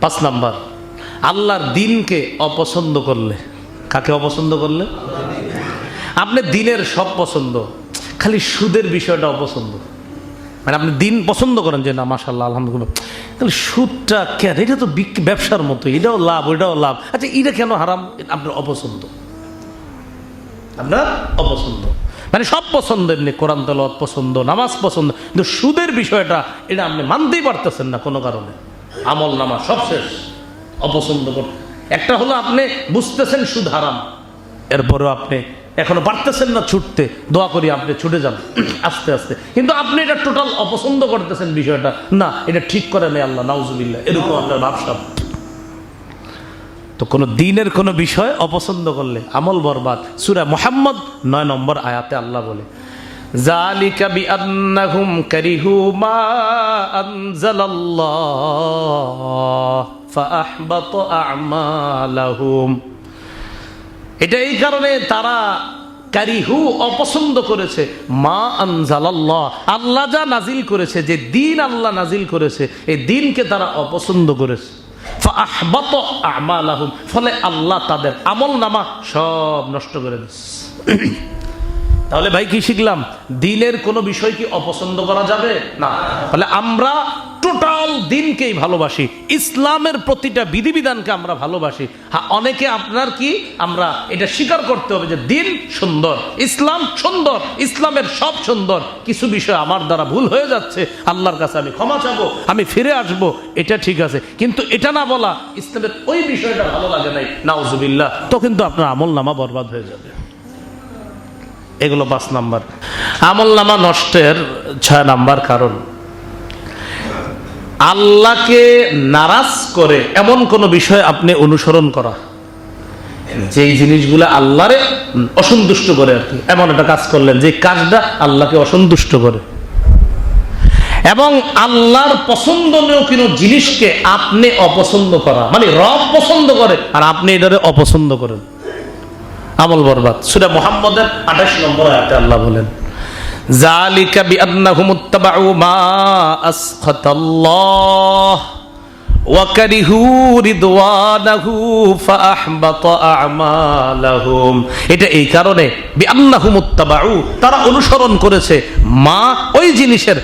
পাঁচ নাম্বার, আল্লাহর দিনকে অপছন্দ করলে। কাকে অপছন্দ করলে? আপনি দিনের সব পছন্দ, খালি সুদের বিষয়টা অপছন্দ। মানে আপনি দিন পছন্দ করেন যে, না মাসাল্লাহ আলহামদুলিল্লাহ। তাহলে সুদটা কেন এটা তো ব্যবসার মতো, এটাও লাভ ওইটাও লাভ। আচ্ছা এটা কেন হারাম? আপনার অপছন্দ। আপনার অপছন্দ। মানে সব পছন্দ এমনি, কোরআন তলত পছন্দ, নামাজ পছন্দ, কিন্তু সুদের বিষয়টা এটা আপনি মানতেই পারতেছেন না কোনো কারণে। আমল নামা সব শেষ, অপছন্দ করতে একটা হলো আপনি বুঝতেছেন সুদ হারাম, এরপরেও আপনি এখনও পারতেছেন না ছুটতে, দোয়া করি আপনি ছুটে যান, আস্তে আস্তে। কিন্তু আপনি এটা টোটাল অপছন্দ করতেছেন বিষয়টা, না, এটা ঠিক করে নেই আল্লাহ, নাউজুবিল্লাহ, এরকম আপনার ভাবসাব। তো কোনো দিনের কোনো বিষয় অপছন্দ করলে আমল বরবাদ, সুরা মোহাম্মদ নয় নম্বর আয়াতে আল্লাহ বলে জালিকা বিআন্নাহুম কারিহু মা আনজালাল্লাহ, ফাআহবাত আ'মালাহুম। এটা এই কারণে তারা কারিহু অপছন্দ করেছে, মা আনজালাল্লাহ। আল্লাহ যা নাজিল করেছে, যে দিন আল্লাহ নাজিল করেছে, এই দিনকে তারা অপছন্দ করেছে। ফাআহবাত আ'মালাহুম, ফলে আল্লাহ তাদের আমল নামা সব নষ্ট করে দিচ্ছে তাহলে ভাই কি শিখলাম? দিনের কোনো বিষয় কি অপছন্দ করা যাবে? না। তাহলে আমরা টোটাল দিনকেই ভালোবাসি। ইসলামের প্রতিটা বিধিবিধানকে আমরা ভালোবাসি। হ্যাঁ অনেকে আপনার কি? আমরা এটা স্বীকার করতে হবে যে দিন সুন্দর, ইসলাম সুন্দর, ইসলামের সব সুন্দর। কিছু বিষয় আমার দ্বারা ভুল হয়ে যাচ্ছে। আল্লাহর কাছে আমি ক্ষমা চাবো, আমি ফিরে আসব, এটা ঠিক আছে। কিন্তু এটা না বলা ইসলামের ওই বিষয়টা ভালো লাগে নাই। নাউজুবিল্লাহ। তো কিন্তু আপনার আমল নামা বরবাদ হয়ে যাবে। এগুলো পাঁচ নাম্বার। আমল নামা নষ্টের ছয় নাম্বার কারণ। আল্লাহকে নারাজ করে এমন কোন বিষয় আপনি অনুসরণ করা। যেই জিনিসগুলো আল্লাহরে অসন্তুষ্ট করে আর কি। এমন একটা কাজ করলেন যে কাজটা আল্লাহকে অসন্তুষ্ট করে। এবং আল্লাহর পছন্দনীয় কোনো জিনিসকে আপনি অপছন্দ করা। মানে রব পছন্দ করে আর আপনি এটারে অপছন্দ করেন। আমল বরবাদ। সুরা মোহাম্মদের আঠাশ নম্বর আয়াতে আল্লাহ বলেন জালিকা বিআন্নাহুম ইত্তাবাউ মা আসখাতাল্লাহ। এটা এই কারণে তারা অনুসরণ করেছে মা ওই জিনিসের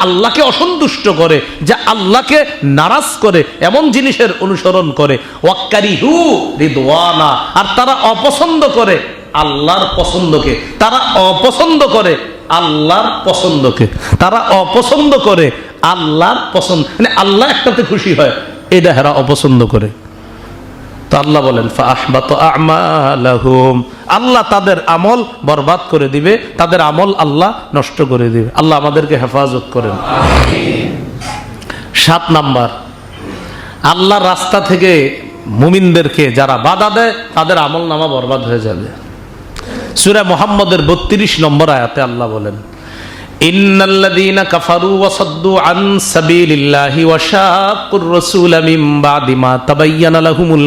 আল্লাহকে অসন্তুষ্ট করে, যা আল্লাহকে নারাজ করে, এমন জিনিসের অনুসরণ করে। ওয়াক্কারিহু রিদওয়ানা, আর তারা অপছন্দ করে আল্লাহর পছন্দকে। তারা অপছন্দ করে আল্লাহর পছন্দকে। তারা অপছন্দ করে আল্লাহর পছন্দ মানে আল্লাহ একটাতে খুশি হয় এটা হেরা অপছন্দ করে। তো আল্লাহ বলেন আল্লাহ তাদের আমল বরবাদ করে দিবে, তাদের আমল আল্লাহ নষ্ট করে দিবে। আল্লাহ আমাদেরকে হেফাজত করেন। সাত নাম্বার আল্লাহর রাস্তা থেকে মুমিনদেরকে যারা বাধা দেয়, তাদের আমল নামা বরবাদ হয়ে যাবে। সুরা মোহাম্মদের বত্রিশ নম্বর আয়াতে আল্লাহ বলেন ইন্নাল্লাযীনা কাফারু ওয়া সাদ্দু আন সাবিলিল্লাহি ওয়া শাক্কুর রাসূলা মিন বাদি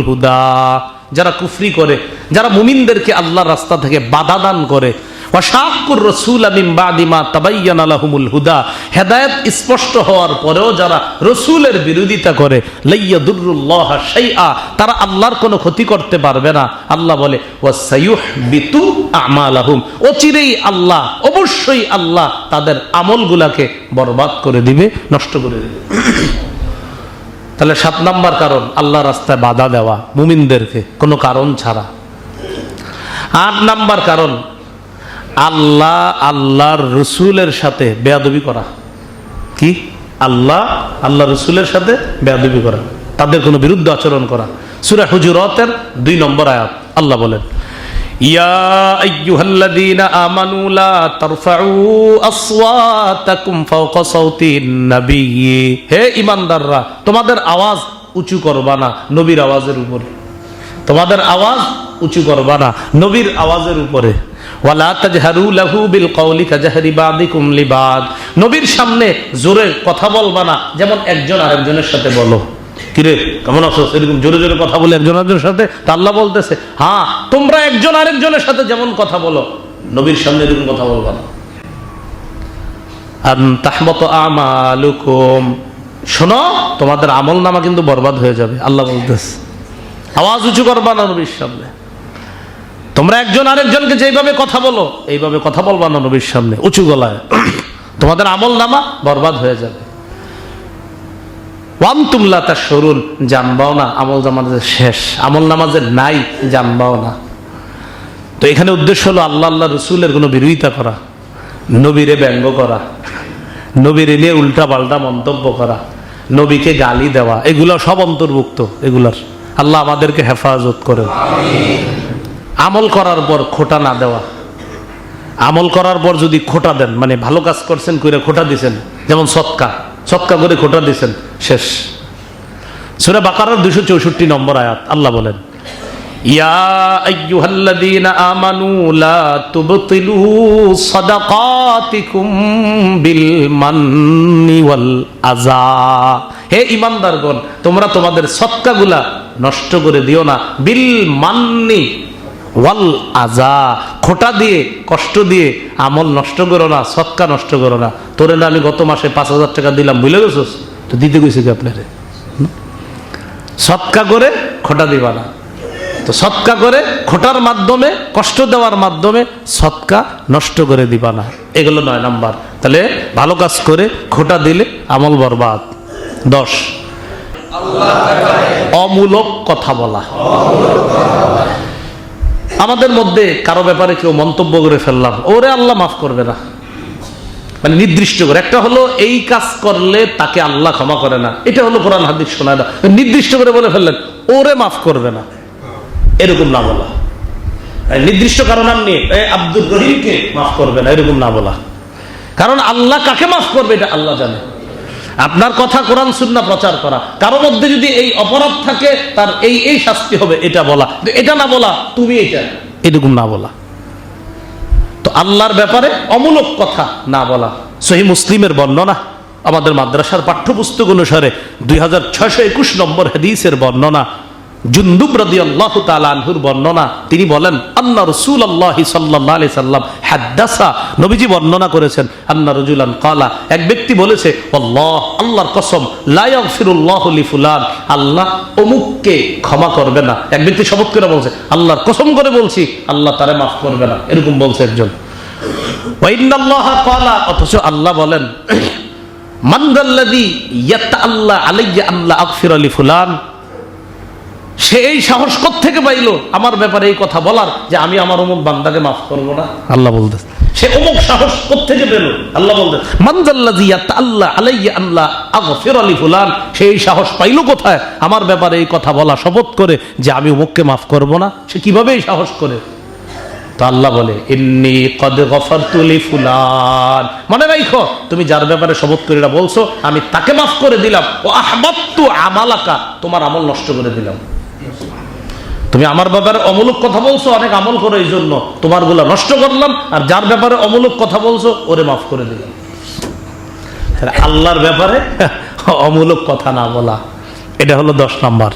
হুদা। যারা কুফরি করে, যারা মুমিনদেরকে আল্লাহর রাস্তা থেকে বাধা দান করে ওয়াশাকুর রসুল আমিম বাদিমা তাবাইয়ান আলাহুমুল হুদা। হেদায়েত স্পষ্ট হওয়ার পরেও যারা রসুলের বিরোধিতা করে লাইয়া দুরুল্লাহ শাইআ, তারা আল্লাহর কোনো ক্ষতি করতে পারবে না। আল্লাহ বলে ওয়াসাইয়ুহ বিতু আমালাহুম। অচিরেই আল্লাহ, অবশ্যই আল্লাহ তাদের আমলগুলাকে বরবাদ করে দিবে, নষ্ট করে দিবে। তাহলে সাত নাম্বার কারণ আল্লাহ রাস্তায় বাধা দেওয়া মুমিনদেরকে, কোনো কারণ ছাড়া। আট নাম্বার কারণ আল্লাহ আল্লাহর রসুলের সাথে বেয়াদবি করা। কি? আল্লাহ আল্লাহ রসুলের সাথে বেয়াদবি করা। তাদের কোনো বিরুদ্ধে আচরণ করা। সুরা হুজুরতের দুই নম্বর আয়াত, আল্লাহ বলেন ঈমানদাররা, তোমাদের আওয়াজ উঁচু করবা না নবীর আওয়াজের উপরে। তোমাদের আওয়াজ উঁচু করবা না। নবীর আওয়াজের উপরে। নবীর সামনে জোরে কথা বলবা না, যেমন একজন আরেকজনের সাথে বলো। কিরে, কেমন আছো? এরকম জোরে জোরে কথা বলে একজন আরেকজনের সাথে তা আল্লাহ বলতেছে। হ্যাঁ তোমরা একজন আরেকজনের সাথে যেমন কথা বলো, নবীর সামনে এরকম কথা বলবা না। শোনো, তোমাদের আমল নামা কিন্তু বরবাদ হয়ে যাবে, আল্লাহ বলতেছে। আওয়াজ উঁচু করবা না নবীর সামনে। তোমরা একজন আরেকজনকে যেইভাবে কথা বলো, এইভাবে কথা বলবা না নবীর সামনে, উঁচু গলায়। তোমাদের আমল নামা বরবাদ হয়ে যাবে। ওয়াম তুমলা তার সরুন জানবাও না, আমল নামাজের শেষ। আমল নামাজের নাই, জানবাও না। তো এখানে উদ্দেশ্য হলো আল্লাহ আল্লাহ রসুলের কোনো বিরোধিতা করা, নবীরে ব্যঙ্গ করা, নবীরে নিয়ে উল্টা পাল্টা মন্তব্য করা, নবীকে গালি দেওয়া, এগুলো সব অন্তর্ভুক্ত, এগুলার। আল্লাহ আমাদেরকে হেফাজত করেন। আমল করার পর খোটা না দেওয়া। আমল করার পর যদি খোটা দেন মানে ভালো কাজ করছেন কইরা খোটা দিছেন, যেমন সৎকা সৎকা করে খোটা দিছেন, শেষ। সুরা বাকারার দুশো চৌষট্টি নম্বর আয়াত, আল্লাহ বলেন হে তোমরা তোমাদের সৎকাগুলা নষ্ট করে দিও না। বিল মান্নি ওয়াল আজা, খোটা দিয়ে, কষ্ট দিয়ে, আমল নষ্ট করো না, সৎকা নষ্ট করো না। তোরে না আমি গত মাসে পাঁচ হাজার টাকা দিলাম বুঝলে গেছোস? তো দিতে গেছি কি আপনারে? সৎকা করে খোটা দিবা না। তো সৎকা করে খোটার মাধ্যমে, কষ্ট দেওয়ার মাধ্যমে সৎকা নষ্ট করে দিবা না। এগুলো নয় নাম্বার। তাহলে ভালো কাজ করে খোটা দিলে আমল বরবাদ। দশ। অমূলক কথা বলা। আমাদের মধ্যে কারও ব্যাপারে কেউ মন্তব্য করে ফেললাম, ওরে আল্লাহ মাফ করবে না। মানে নির্দিষ্ট করে, একটা হলো এই কাজ করলে তাকে আল্লাহ ক্ষমা করে না, এটা হলো কোরআন হাদিস শোনায় না। নির্দিষ্ট করে বলে ফেললেন, ওরে মাফ করবে না। এরকম না বলা। নির্দিষ্ট কারণ নিয়ে আব্দুল রহিমকে মাফ করবে না, এরকম না বলা। কারণ আল্লাহ কাকে মাফ করবে এটা আল্লাহ জানে। আপনার কথা কোরআন সুন্না প্রচার করা। কারও মধ্যে যদি এই অপরাধ থাকে, তার এই এই শাস্তি হবে, এটা বলা। এটা না বলা, তুমি এটা এরকম না বলা। তো আল্লাহর ব্যাপারে অমূলক কথা না বলা। সহি মুসলিমের বর্ণনা, আমাদের মাদ্রাসার পাঠ্যপুস্তক অনুসারে দুই হাজার ছয়শো একুশ নম্বর হাদিসের বর্ণনা জুন্দুব রাদি আল্লাহ বর্ণনা, তিনি বলেন আল্লাহ রসুল আল্লাহ সাল্লাহ সাল্লাম হাদ্দাসা। নবীজি বর্ণনা করেছেন, আন্না রজুলান কালা এক ব্যক্তি বলেছে, আল্লাহ, আল্লাহর কসম লায়াক ফিরুল্লাহ ফুলান আল্লাহ অমুককে ক্ষমা করবে না। এক ব্যক্তি শপথ করে বলছে, আল্লাহর কসম করে বলছি, আল্লাহ তারে মাফ করবে না। এরকম বলছে একজন। অথচ আল্লাহ বলেন মান্দাল্লাদি ইয়াত্তা আল্লাহ আলাইয়া আল্লাহ আকফির আলী ফুলান সে এই সাহস থেকে পাইলো? আমার ব্যাপারে এই কথা বলার যে আমি আমার অমুক বান্দাকে মাফ করব না। আল্লাহ বলতে সে অমুক সাহস থেকে পেল? আল্লাহ বলতে মানজাল্লাজি আল্লাহ আলাইয়া আল্লাহ আগফির আলী ফুলান। সেই সাহস পাইলো কোথায়? আমার ব্যাপারে এই কথা বলা শপথ করে যে আমি অমুককে মাফ করব না। সে কীভাবে এই সাহস করে? তো আল্লাহ বলে ইন্নি কদ গফারতু লি ফুলান। মনে রাখো তুমি যার ব্যাপারে শপথ করে এটা বলছো আমি তাকে মাফ করে দিলাম। ও আহবাত্তু আমালাকা। তোমার আমল নষ্ট করে দিলাম। তুমি আমার ব্যাপারে অমূলক কথা বলছো, অনেক আমল করো এই জন্য। তোমারগুলা নষ্ট করলাম, আর যার ব্যাপারে অমূলক কথা বলছো, ওরে মাফ করে দিলাম। আল্লাহর ব্যাপারে অমূলক কথা না বলা, এটা হলো দশ নাম্বার।